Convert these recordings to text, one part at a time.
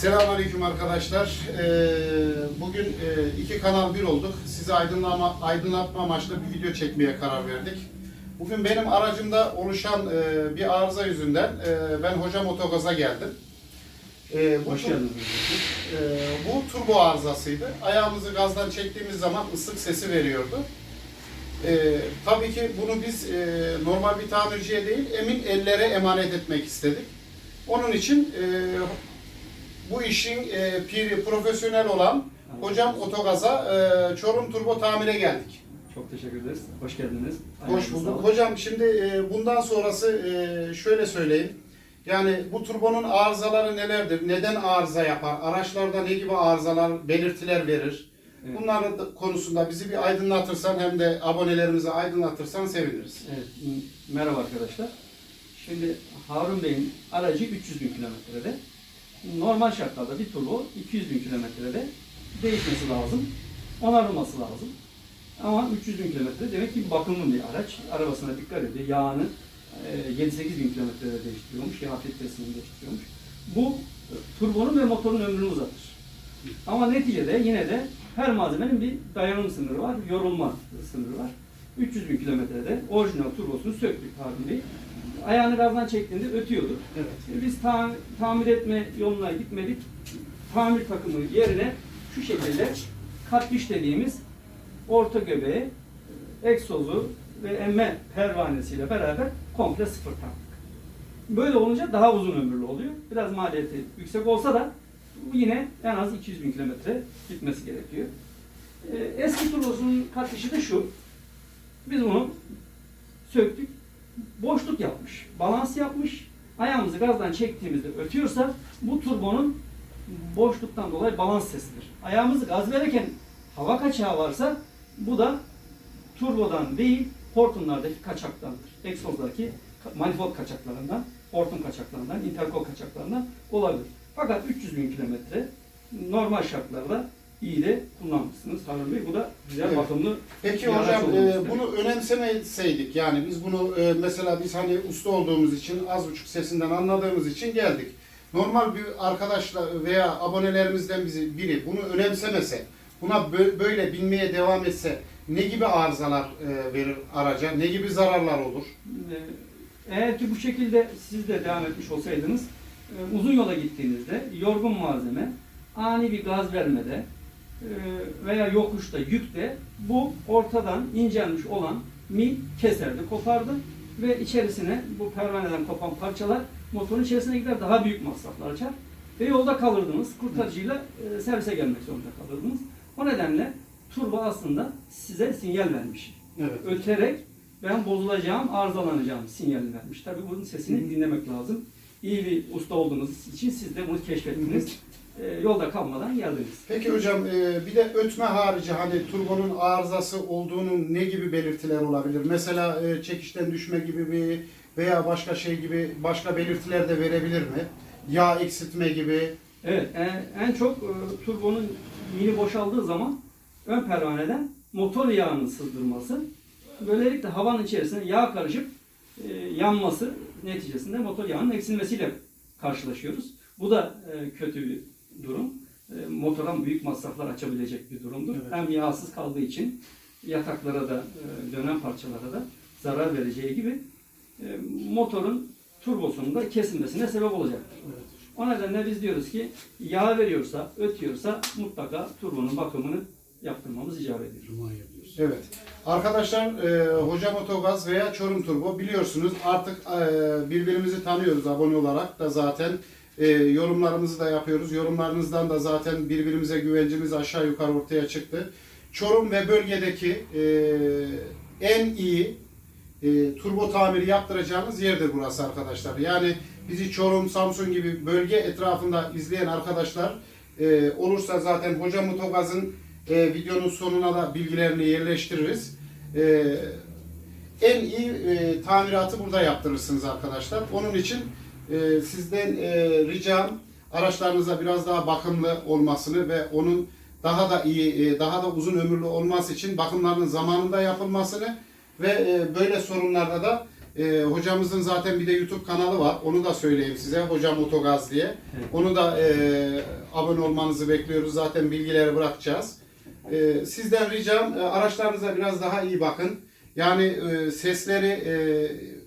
Selamünaleyküm arkadaşlar. Ee, bugün e, iki kanal bir olduk. Sizi aydınlama, aydınlatma amaçlı bir video çekmeye karar verdik. Bugün benim aracımda oluşan e, bir arıza yüzünden e, ben hocam otogaz'a geldim. E, bu, Hoş geldiniz. e, bu turbo arızasıydı. Ayağımızı gazdan çektiğimiz zaman ıslık sesi veriyordu. E, tabii ki bunu biz e, normal bir tamirciye değil, emin ellere emanet etmek istedik. Onun için e, bu işin e, piri, profesyonel olan hocam Otogaz'a e, Çorum Turbo tamire geldik. Çok teşekkür ederiz. Hoş geldiniz. Hoş bulduk. Hocam şimdi e, bundan sonrası e, şöyle söyleyeyim. Yani bu turbonun arızaları nelerdir? Neden arıza yapar? Araçlarda ne gibi arızalar, belirtiler verir? Evet. Bunların da- konusunda bizi bir aydınlatırsan hem de abonelerimizi aydınlatırsan seviniriz. Evet, merhaba arkadaşlar. Şimdi Harun Bey'in aracı 300 bin kilometrede. Normal şartlarda bir turbo 200 bin kilometrede değişmesi lazım. Onarılması lazım. Ama 300 bin kilometre demek ki bakımlı bir araç. Arabasına dikkat ediyor. Yağını e, 7-8 bin kilometrede değiştiriyormuş. Yağ filtresini değiştiriyormuş. Bu e, turbonun ve motorun ömrünü uzatır. Ama neticede yine de her malzemenin bir dayanım sınırı var, yorulma sınırı var. 300 bin kilometrede orijinal turbosunu söktük Harun. Ayağını gazdan çektiğinde ötüyordu. Evet. Biz ta- tamir etme yoluna gitmedik. Tamir takımı yerine şu şekilde katliş dediğimiz orta göbeği, egzozu ve emme pervanesiyle beraber komple sıfır taktık. Böyle olunca daha uzun ömürlü oluyor. Biraz maliyeti yüksek olsa da bu yine en az 200 bin kilometre gitmesi gerekiyor. Ee, Eski turbosunun katlişi de şu. Biz bunu söktük. Boşluk yapmış. Balans yapmış. Ayağımızı gazdan çektiğimizde ötüyorsa bu turbonun boşluktan dolayı balans sesidir. Ayağımızı gaz verirken hava kaçağı varsa bu da turbodan değil hortumlardaki kaçaktandır. Egzozdaki manifold kaçaklarından, hortum kaçaklarından, interkol kaçaklarından olabilir. Fakat 300 bin kilometre normal şartlarda iyi de kullanmışsınız Harun Bey. Bu da güzel Evet. bakımlı Peki bir hocam e, bunu önemsemeseydik yani biz bunu e, mesela biz hani usta olduğumuz için az buçuk sesinden anladığımız için geldik. Normal bir arkadaşla veya abonelerimizden bizi biri bunu önemsemese, buna bö- böyle binmeye devam etse ne gibi arızalar e, verir araca, ne gibi zararlar olur? Eğer ki bu şekilde siz de devam etmiş olsaydınız, e, uzun yola gittiğinizde yorgun malzeme ani bir gaz vermede veya yokuşta, yükte bu ortadan incelmiş olan mil keserdi, kopardı ve içerisine bu pervaneden kopan parçalar motorun içerisine gider daha büyük masraflar açar ve yolda kalırdınız. Kurtarıcıyla e, servise gelmek zorunda kalırdınız. O nedenle turbo aslında size sinyal vermiş Evet. öterek ben bozulacağım, arızalanacağım sinyalini vermiş. Tabii bunun sesini dinlemek lazım. İyi bir usta olduğunuz için siz de bunu keşfettiniz. Ee, yolda kalmadan geldiniz. Peki hocam e, bir de ötme harici hani turbonun arızası olduğunun ne gibi belirtiler olabilir? Mesela e, çekişten düşme gibi bir veya başka şey gibi başka belirtiler de verebilir mi? Yağ eksiltme gibi. Evet, en, en çok e, turbonun mini boşaldığı zaman ön pervaneden motor yağının sızdırması, böylelikle havanın içerisine yağ karışıp e, yanması neticesinde motor yağının eksilmesiyle karşılaşıyoruz. Bu da e, kötü bir durum. E, motora büyük masraflar açabilecek bir durumdur. Evet. Hem yağsız kaldığı için yataklara da e, dönen parçalara da zarar vereceği gibi e, motorun turbosunun da kesilmesine sebep olacaktır. O nedenle biz diyoruz ki yağ veriyorsa, ötüyorsa mutlaka turbonun bakımını yaptırmamız icap ediyor. Evet. Arkadaşlar e, Hocam Otogaz veya Çorum Turbo biliyorsunuz artık e, birbirimizi tanıyoruz abone olarak da zaten e, yorumlarımızı da yapıyoruz. Yorumlarınızdan da zaten birbirimize güvencimiz aşağı yukarı ortaya çıktı. Çorum ve bölgedeki e, en iyi e, turbo tamiri yaptıracağımız yerdir burası arkadaşlar. Yani bizi Çorum, Samsun gibi bölge etrafında izleyen arkadaşlar e, olursa zaten Hocam Otogaz'ın e, videonun sonuna da bilgilerini yerleştiririz. E, en iyi e, tamiratı burada yaptırırsınız arkadaşlar. Onun için e, sizden e, ricam araçlarınıza biraz daha bakımlı olmasını ve onun daha da iyi, e, daha da uzun ömürlü olması için bakımlarının zamanında yapılmasını ve e, böyle sorunlarda da E, hocamızın zaten bir de YouTube kanalı var. Onu da söyleyeyim size. Hocam Otogaz diye. Evet. Onu da e, abone olmanızı bekliyoruz. Zaten bilgileri bırakacağız. E, sizden ricam e, araçlarınıza biraz daha iyi bakın. Yani e, sesleri e,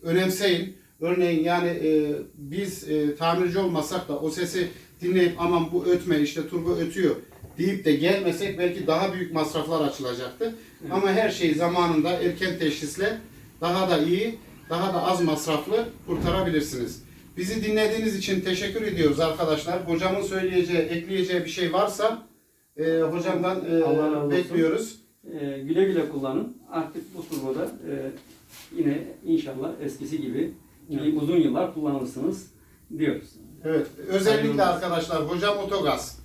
önemseyin. Örneğin yani e, biz e, tamirci olmasak da o sesi dinleyip aman bu ötme işte turbo ötüyor deyip de gelmesek belki daha büyük masraflar açılacaktı. Ama her şeyi zamanında erken teşhisle daha da iyi, daha da az masraflı kurtarabilirsiniz. Bizi dinlediğiniz için teşekkür ediyoruz arkadaşlar. Hocamın söyleyeceği, ekleyeceği bir şey varsa e, hocamdan e, Allah razı olsun. bekliyoruz. Ee, güle güle kullanın. Artık bu turboda e, yine inşallah eskisi gibi uzun yıllar kullanırsınız diyoruz. Evet, özellikle arkadaşlar hocam otogaz